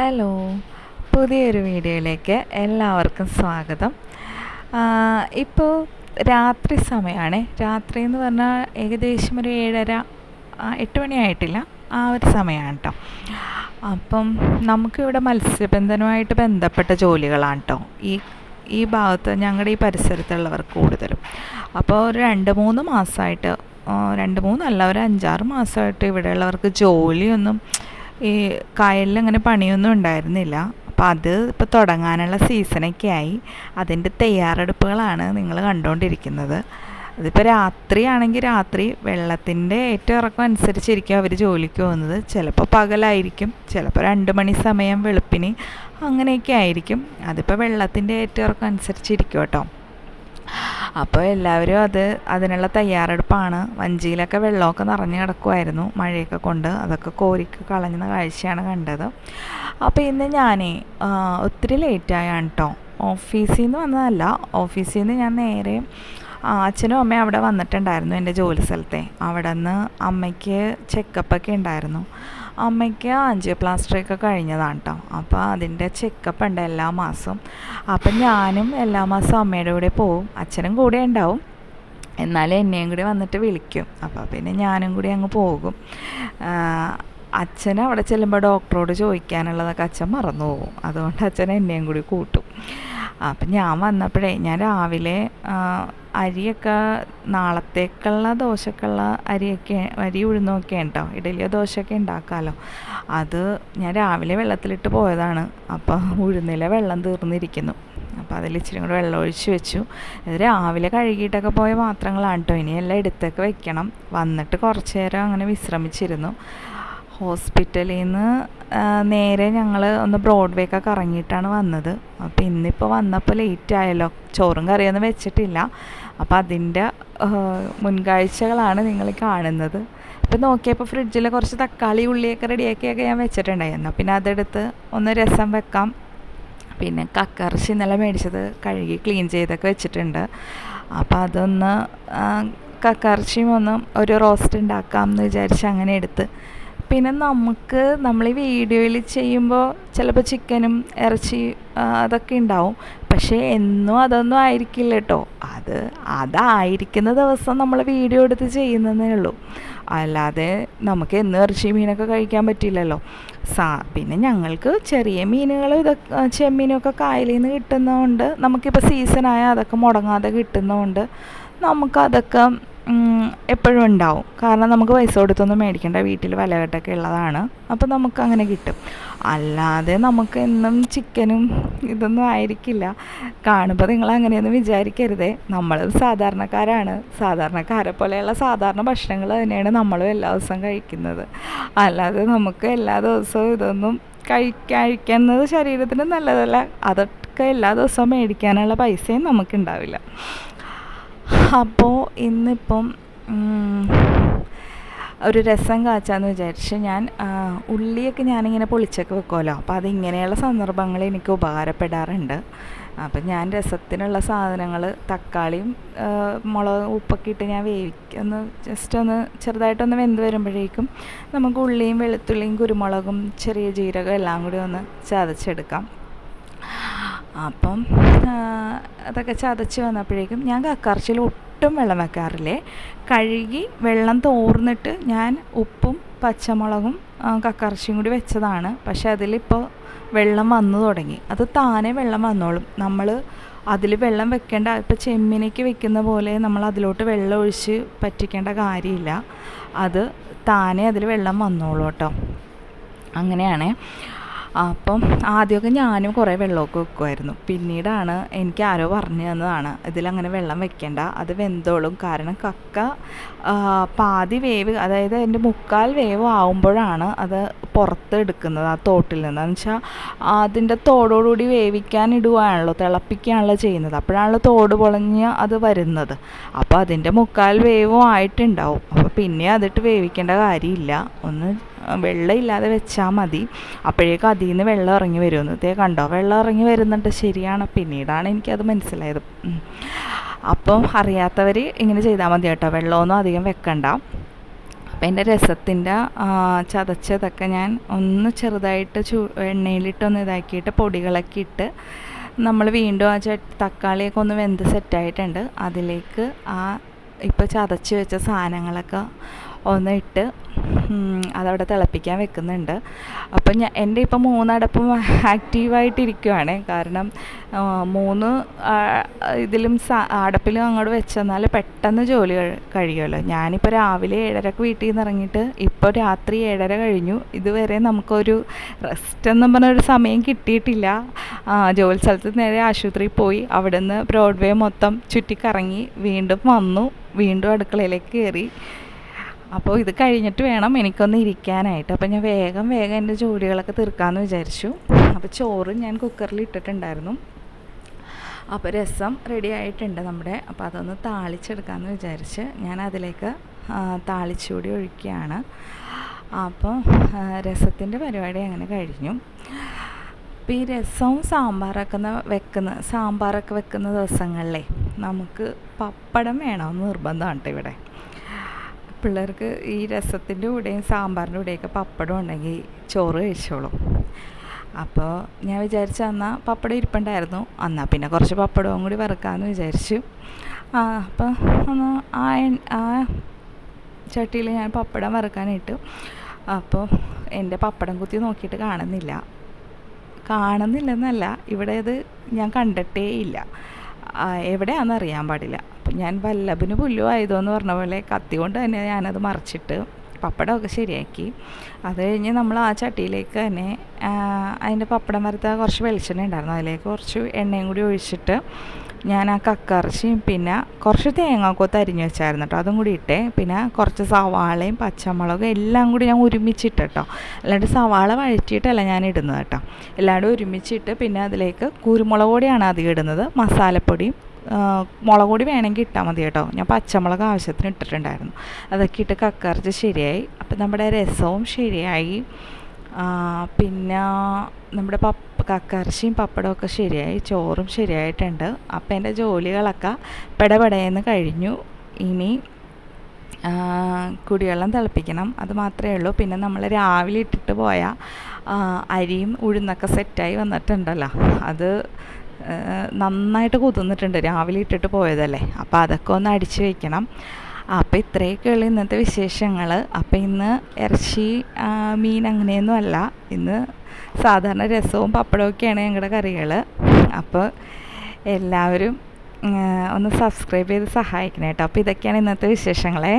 Hello പുതിയൊരു വീഡിയോയിലേക്ക് എല്ലാവർക്കും സ്വാഗതം. ഇപ്പോൾ രാത്രി സമയമാണ് രാത്രി എന്ന് പറഞ്ഞാൽ ഏകദേശം ഒരു ഏഴര എട്ട് മണിയായിട്ടില്ല ആ ഒരു സമയമാണ് കേട്ടോ അപ്പം നമുക്കിവിടെ മത്സ്യബന്ധനവുമായിട്ട് ബന്ധപ്പെട്ട ജോലികളാണ് കേട്ടോ ഈ ഈ ഭാഗത്ത് ഞങ്ങളുടെ ഈ പരിസരത്തുള്ളവർ കൂടുതലും. അപ്പോൾ ഒരു രണ്ട് മൂന്ന് മാസമായിട്ട് രണ്ട് മൂന്നല്ല ഒരു അഞ്ചാറ് മാസമായിട്ട് ഇവിടെയുള്ളവർക്ക് ജോലിയൊന്നും ഈ കായലിൽ അങ്ങനെ പണിയൊന്നും ഉണ്ടായിരുന്നില്ല. അപ്പോൾ അത് ഇപ്പോൾ തുടങ്ങാനുള്ള സീസണൊക്കെ ആയി. അതിന്റെ തയ്യാറെടുപ്പുകളാണ് നിങ്ങൾ കണ്ടുകൊണ്ടിരിക്കുന്നത് അതിപ്പോൾ രാത്രിയാണെങ്കിൽ രാത്രി വെള്ളത്തിന്റെ ഏറ്റവും ഇറക്കം അനുസരിച്ചിരിക്കും അവർ ജോലിക്ക് പോകുന്നത്. ചിലപ്പോൾ പകലായിരിക്കും ചിലപ്പോൾ രണ്ട് മണി സമയം വെളുപ്പിന് അങ്ങനെയൊക്കെ ആയിരിക്കും. അതിപ്പോൾ വെള്ളത്തിന്റെ ഏറ്റവും ഇറക്കം അനുസരിച്ചിരിക്കും കേട്ടോ. അപ്പോൾ എല്ലാവരും അത് അതിനുള്ള തയ്യാറെടുപ്പാണ്. വഞ്ചിയിലൊക്കെ വെള്ളമൊക്കെ നിറഞ്ഞു കിടക്കുമായിരുന്നു മഴയൊക്കെ കൊണ്ട്. അതൊക്കെ കോരിക്ക് കളഞ്ഞുന്ന കാഴ്ചയാണ് കണ്ടത്. അപ്പോൾ ഇന്ന് ഞാനേ ഒത്തിരി ലേറ്റായാണ് കേട്ടോ ഓഫീസിൽ നിന്ന് വന്നതല്ല ഓഫീസിൽ നിന്ന് ഞാൻ നേരെ അച്ഛനും അമ്മയും അവിടെ വന്നിട്ടുണ്ടായിരുന്നു എന്റെ ജോലി സ്ഥലത്തെ. അവിടെ നിന്ന് അമ്മയ്ക്ക് ചെക്കപ്പൊക്കെ ഉണ്ടായിരുന്നു. അമ്മയ്ക്ക് ആൻജിയോപ്ലാസ്റ്റിയൊക്കെ കഴിഞ്ഞതാണ് കേട്ടോ അപ്പോൾ അതിന്റെ ചെക്കപ്പ് ഉണ്ട് എല്ലാ മാസവും അപ്പം ഞാനും എല്ലാ മാസവും അമ്മയുടെ കൂടെ പോവും. അച്ഛനും കൂടെ ഉണ്ടാവും. എന്നാലും എന്നെയും കൂടി വന്നിട്ട് വിളിക്കും. അപ്പോൾ പിന്നെ ഞാനും കൂടി അങ്ങ് പോകും. അച്ഛൻ അവിടെ ചെല്ലുമ്പോൾ ഡോക്ടറോട് ചോദിക്കാനുള്ളതൊക്കെ അച്ഛൻ മറന്നു പോകും. അതുകൊണ്ട് അച്ഛൻ എന്നെയും കൂടി കൂട്ടും. അപ്പം ഞാൻ വന്നപ്പോഴേ ഞാൻ രാവിലെ അരിയൊക്കെ നാളത്തേക്കുള്ള ദോശക്കുള്ള അരിയൊക്കെ അരി ഉഴുന്നൊക്കെ കേട്ടോ ഇഡലിയോ ദോശയൊക്കെ ഉണ്ടാക്കാമല്ലോ അത് ഞാൻ രാവിലെ വെള്ളത്തിലിട്ട് പോയതാണ്. അപ്പോൾ ഉഴുന്നിലെ വെള്ളം തീർന്നിരിക്കുന്നു. അപ്പോൾ അതിൽ ഇച്ചിരി കൂടെ വെള്ളം ഒഴിച്ച് വെച്ചു. ഇത് രാവിലെ കഴുകിയിട്ടൊക്കെ പോയ പാത്രങ്ങളാണ് കേട്ടോ ഇനിയെല്ലാം എടുത്തൊക്കെ വെക്കണം. വന്നിട്ട് കുറച്ച് നേരം അങ്ങനെ വിശ്രമിച്ചിരുന്നു. ഹോസ്പിറ്റലിൽ നിന്ന് നേരെ ഞങ്ങൾ ഒന്ന് ബ്രോഡ്വേക്കൊക്കെ ഇറങ്ങിയിട്ടാണ് വന്നത്. അപ്പോൾ ഇന്നിപ്പോൾ വന്നപ്പോൾ ലേറ്റ് ആയല്ലോ. ചോറും കറിയൊന്നും വെച്ചിട്ടില്ല. അപ്പോൾ അതിന്റെ മുൻകാഴ്ചകളാണ് നിങ്ങൾ കാണുന്നത്. ഇപ്പം നോക്കിയപ്പോൾ ഫ്രിഡ്ജിൽ കുറച്ച് തക്കാളി ഉള്ളിയൊക്കെ റെഡിയാക്കിയൊക്കെ ഞാൻ വെച്ചിട്ടുണ്ടായിരുന്നു. പിന്നെ അതെടുത്ത് ഒന്ന് രസം വെക്കാം. പിന്നെ കക്കറിച്ചി ഇന്നലെ മേടിച്ചത് കഴുകി ക്ലീൻ ചെയ്തൊക്കെ വെച്ചിട്ടുണ്ട്. അപ്പോൾ അതൊന്ന് കക്കറിശിയും ഒന്ന് ഒരു റോസ്റ്റ് ഉണ്ടാക്കാം എന്ന് വിചാരിച്ച് അങ്ങനെ എടുത്ത് പിന്നെ നമുക്ക് നമ്മൾ ഈ വീഡിയോയിൽ ചെയ്യുമ്പോൾ ചിലപ്പോൾ ചിക്കനും ഇറച്ചി അതൊക്കെ ഉണ്ടാവും പക്ഷേ എന്നും അതൊന്നും ആയിരിക്കില്ല കേട്ടോ അത് അതായിരിക്കുന്ന ദിവസം നമ്മൾ വീഡിയോ എടുത്ത് ചെയ്യുന്നതേ ഉള്ളൂ. അല്ലാതെ നമുക്ക് എന്നും ഇറച്ചി മീനൊക്കെ കഴിക്കാൻ പറ്റില്ലല്ലോ. സാ പിന്നെ ഞങ്ങൾക്ക് ചെറിയ മീനുകൾ ഇതൊക്കെ ചെമ്മീനൊക്കെ കായലിൽ നിന്ന് കിട്ടുന്നതുകൊണ്ട് നമുക്കിപ്പോൾ സീസണായ അതൊക്കെ മുടങ്ങാതെ കിട്ടുന്നതുകൊണ്ട് നമുക്കതൊക്കെ എപ്പോഴും ഉണ്ടാവും. കാരണം നമുക്ക് പൈസ കൊടുത്തൊന്നും മേടിക്കേണ്ട. വീട്ടിൽ വലകെട്ടൊക്കെ ഉള്ളതാണ്. അപ്പോൾ നമുക്ക് അങ്ങനെ കിട്ടും. അല്ലാതെ നമുക്ക് എന്നും ചിക്കനും ഇതൊന്നും ആയിരിക്കില്ല. കാണുമ്പോൾ നിങ്ങൾ അങ്ങനെയൊന്നും വിചാരിക്കരുതേ. നമ്മൾ സാധാരണക്കാരാണ്. സാധാരണക്കാരെ പോലെയുള്ള സാധാരണ ഭക്ഷണങ്ങൾ തന്നെയാണ് നമ്മളും എല്ലാ ദിവസവും കഴിക്കുന്നത്. അല്ലാതെ നമുക്ക് എല്ലാ ദിവസവും ഇതൊന്നും കഴി കഴിക്കുന്നത് ശരീരത്തിന് നല്ലതല്ല. അതൊക്കെ എല്ലാ ദിവസവും മേടിക്കാനുള്ള പൈസയും നമുക്കുണ്ടാവില്ല. അപ്പോൾ ഇന്നിപ്പം ഒരു രസം കാച്ചാന്ന് വിചാരിച്ച് ഞാൻ ഉള്ളിയൊക്കെ ഞാനിങ്ങനെ പൊളിച്ചൊക്കെ വെക്കുമല്ലോ അപ്പോൾ അതിങ്ങനെയുള്ള സന്ദർഭങ്ങൾ എനിക്ക് ഉപകാരപ്പെടാറുണ്ട്. അപ്പം ഞാൻ രസത്തിനുള്ള സാധനങ്ങൾ തക്കാളിയും മുളക് ഉപ്പൊക്കെ ഇട്ട് ഞാൻ വേവിക്ക ഒന്ന് ജസ്റ്റ് ഒന്ന് ചെറുതായിട്ടൊന്ന് വെന്ത് വരുമ്പോഴേക്കും നമുക്ക് ഉള്ളിയും വെളുത്തുള്ളിയും കുരുമുളകും ചെറിയ ജീരകം എല്ലാം കൂടി ഒന്ന് ചതച്ചെടുക്കാം. അപ്പം അതൊക്കെ ചതച്ച് വന്നപ്പോഴേക്കും ഞാൻ കക്കറച്ചിൽ ഒട്ടും വെള്ളം വെക്കാറില്ലേ? കഴുകി വെള്ളം തോർന്നിട്ട് ഞാൻ ഉപ്പും പച്ചമുളകും കക്കറച്ചിയും കൂടി വെച്ചതാണ്. പക്ഷെ അതിലിപ്പോൾ വെള്ളം വന്നു തുടങ്ങി. അത് താനെ വെള്ളം വന്നോളും. നമ്മൾ അതിൽ വെള്ളം വെക്കേണ്ട ഇപ്പോൾ ചെമ്മിനേക്ക് വെക്കുന്ന പോലെ നമ്മൾ അതിലോട്ട് വെള്ളം ഒഴിച്ച് പറ്റിക്കേണ്ട കാര്യമില്ല. അത് താനെ അതിൽ വെള്ളം വന്നോളൂ കേട്ടോ. അങ്ങനെയാണേ. അപ്പം ആദ്യമൊക്കെ ഞാനും കുറേ വെള്ളമൊക്കെ വെക്കുമായിരുന്നു പിന്നീടാണ് എനിക്ക് ആരോ പറഞ്ഞു തന്നതാണ്. ഇതിലങ്ങനെ വെള്ളം വെക്കേണ്ട അത് വെന്തോളും. കാരണം കക്ക പാതി വേവ് അതായത് അതിന്റെ മുക്കാൽ വേവ് ആവുമ്പോഴാണ് അത് പുറത്ത് എടുക്കുന്നത് ആ തോട്ടിൽ നിന്ന്. എന്ന് വെച്ചാൽ അതിന്റെ തോടോടുകൂടി വേവിക്കാൻ ഇടുവാണല്ലോ തിളപ്പിക്കുകയാണല്ലോ ചെയ്യുന്നത്. അപ്പോഴാണല്ലോ തോട് പൊളഞ്ഞ് അത് വരുന്നത്. അപ്പോൾ അതിന്റെ മുക്കാൽ വേവും ആയിട്ടുണ്ടാവും. അപ്പോൾ പിന്നെ അതിട്ട് വേവിക്കേണ്ട കാര്യമില്ല. ഒന്ന് വെള്ളം ഇല്ലാതെ വെച്ചാൽ മതി. അപ്പോഴേക്കും അതിൽ നിന്ന് വെള്ളം ഇറങ്ങി വരുമെന്ന് ഇതേ കണ്ടോ? വെള്ളം ഇറങ്ങി വരുന്നുണ്ട്. ശരിയാണ്. പിന്നീടാണ് എനിക്കത് മനസ്സിലായത്. അപ്പം അറിയാത്തവർ ഇങ്ങനെ ചെയ്താൽ മതി കേട്ടോ. വെള്ളമൊന്നും അധികം വെക്കണ്ട. അപ്പം എന്റെ രസത്തിന്റെ ചതച്ചതൊക്കെ ഞാൻ ഒന്ന് ചെറുതായിട്ട് ചൂ എണ്ണയിലിട്ടൊന്ന് ഇതാക്കിയിട്ട് പൊടികളൊക്കെ ഇട്ട് നമ്മൾ വീണ്ടും ആ ച തക്കാളിയൊക്കെ ഒന്ന് വെന്ത് സെറ്റായിട്ടുണ്ട്. അതിലേക്ക് ആ ഇപ്പോൾ ചതച്ച് വെച്ച സാധനങ്ങളൊക്കെ ഒന്ന് ഇട്ട് അതവിടെ തിളപ്പിക്കാൻ വെക്കുന്നുണ്ട്. അപ്പം ഞാൻ എന്റെ ഇപ്പം മൂന്നടപ്പും ആക്റ്റീവായിട്ടിരിക്കുവാണ്. കാരണം മൂന്ന് ഇതിലും അടപ്പിലും അങ്ങോട്ട് വെച്ചെന്നാൽ പെട്ടെന്ന് ജോലി കഴിയുമല്ലോ. ഞാനിപ്പോൾ രാവിലെ ഏഴരക്ക് വീട്ടിൽ നിന്ന് ഇറങ്ങിയിട്ട് ഇപ്പോൾ രാത്രി ഏഴര കഴിഞ്ഞു. ഇതുവരെ നമുക്കൊരു റെസ്റ്റ് എന്നും പറഞ്ഞൊരു സമയം കിട്ടിയിട്ടില്ല. ജോലി സ്ഥലത്ത് നേരെ ആശുപത്രിയിൽ പോയി. അവിടെ നിന്ന് ബ്രോഡ്വേ മൊത്തം ചുറ്റിക്കറങ്ങി വീണ്ടും വന്നു. വീണ്ടും അടുക്കളയിലേക്ക് കയറി. അപ്പോൾ ഇത് കഴിഞ്ഞിട്ട് വേണം എനിക്കൊന്ന് ഇരിക്കാനായിട്ട്. അപ്പോൾ ഞാൻ വേഗം വേഗം എന്റെ ജോലികളൊക്കെ തീർക്കാമെന്ന് വിചാരിച്ചു. അപ്പോൾ ചോറ് ഞാൻ കുക്കറിൽ ഇട്ടിട്ടുണ്ടായിരുന്നു. അപ്പോൾ രസം റെഡി ആയിട്ടുണ്ട് നമ്മുടെ. അപ്പോൾ അതൊന്ന് താളിച്ചെടുക്കാമെന്ന് വിചാരിച്ച് ഞാൻ അതിലേക്ക് താളിച്ചുകൂടി ഒഴിക്കുകയാണ്. അപ്പോൾ രസത്തിന്റെ പരിപാടി അങ്ങനെ കഴിഞ്ഞു. അപ്പോൾ ഈ രസവും സാമ്പാറൊക്കെ വെക്കുന്ന സാമ്പാറൊക്കെ വെക്കുന്ന ദിവസങ്ങളിലേ നമുക്ക് പപ്പടം വേണമെന്ന് നിർബന്ധമാണ് കേട്ടോ ഇവിടെ. പിള്ളേർക്ക് ഈ രസത്തിന്റെ കൂടെയും സാമ്പാറിന്റെ കൂടെയൊക്കെ പപ്പടം ഉണ്ടെങ്കിൽ ചോറ് കഴിച്ചോളും. അപ്പോൾ ഞാൻ വിചാരിച്ചു എന്നാൽ പപ്പടം ഇരിപ്പുണ്ടായിരുന്നു. എന്നാൽ പിന്നെ കുറച്ച് പപ്പടവും കൂടി വറുക്കാമെന്ന് വിചാരിച്ചു. ആ അപ്പോൾ ഒന്ന് ആ ആ ചട്ടിയിൽ ഞാൻ പപ്പടം വറുക്കാനിട്ടു അപ്പോൾ എന്റെ പപ്പടം കുത്തി നോക്കിയിട്ട് കാണുന്നില്ല. കാണുന്നില്ലെന്നല്ല ഇവിടെ അത് ഞാൻ കണ്ടിട്ടേ ഇല്ല. എവിടെയാണെന്ന് അറിയാൻ പാടില്ല. അപ്പം ഞാൻ വല്ലഭിന് പുല്ലു ആയതോ എന്ന് പറഞ്ഞ പോലെ കത്തി കൊണ്ട് തന്നെ ഞാനത് മറിച്ചിട്ട് പപ്പടമൊക്കെ ശരിയാക്കി. അത് കഴിഞ്ഞ് നമ്മൾ ആ ചട്ടിയിലേക്ക് തന്നെ അതിന്റെ പപ്പടം വരത്ത കുറച്ച് വെളിച്ചെണ്ണ ഉണ്ടായിരുന്നു. അതിലേക്ക് കുറച്ച് എണ്ണയും കൂടി ഒഴിച്ചിട്ട് ഞാൻ ആ കക്കറച്ചിയും പിന്നെ കുറച്ച് തേങ്ങാക്കൊത്ത് അരിഞ്ഞു വെച്ചായിരുന്നു കേട്ടോ. അതും കൂടി ഇട്ടേ പിന്നെ കുറച്ച് സവാളയും പച്ചമുളകും എല്ലാം കൂടി ഞാൻ ഒരുമിച്ചിട്ട് കേട്ടോ. അല്ലാണ്ട് സവാള വഴറ്റിയിട്ടല്ല ഞാൻ ഇടുന്നത് കേട്ടോ. എല്ലാവരും ഒരുമിച്ചിട്ട് പിന്നെ അതിലേക്ക് കുരുമുളക് പൊടിയാണ് അധികം ഇടുന്നത്. മസാലപ്പൊടിയും മുളക് പൊടി വേണമെങ്കിൽ ഇട്ടാൽ മതി കേട്ടോ. ഞാൻ പച്ചമുളക് ആവശ്യത്തിന് ഇട്ടിട്ടുണ്ടായിരുന്നു. അതൊക്കെ ഇട്ട് കക്കറിച്ച് ശരിയായി. അപ്പം നമ്മുടെ രസവും ശരിയായി. പിന്നെ നമ്മുടെ പപ്പ കക്കറച്ചിയും പപ്പടമൊക്കെ ശരിയായി. ചോറും ശരിയായിട്ടുണ്ട്. അപ്പം എന്റെ ജോലികളൊക്കെ പെടപെടയെന്ന് കഴിഞ്ഞു. ഇനി കുടിവെള്ളം തിളപ്പിക്കണം. അത് മാത്രമേ ഉള്ളൂ. പിന്നെ നമ്മൾ രാവിലെ ഇട്ടിട്ട് പോയ അരിയും ഉഴുന്നൊക്കെ സെറ്റായി വന്നിട്ടുണ്ടല്ലോ. അത് നന്നായിട്ട് കുതിർന്നിട്ടുണ്ട്. രാവിലെ ഇട്ടിട്ട് പോയതല്ലേ. അപ്പോൾ അതൊക്കെ ഒന്ന് അടിച്ച് വെക്കണം. അപ്പോൾ ഇത്രയൊക്കെയുള്ള ഇന്നത്തെ വിശേഷങ്ങൾ അപ്പോൾ ഇന്ന് ഇറച്ചി മീൻ അങ്ങനെയൊന്നും അല്ല. ഇന്ന് സാധാരണ രസവും പപ്പടമൊക്കെയാണ് ഞങ്ങളുടെ കറികൾ അപ്പോൾ എല്ലാവരും ഒന്ന് സബ്സ്ക്രൈബ് ചെയ്ത് സഹായിക്കണം കേട്ടോ അപ്പോൾ ഇതൊക്കെയാണ് ഇന്നത്തെ വിശേഷങ്ങളെ.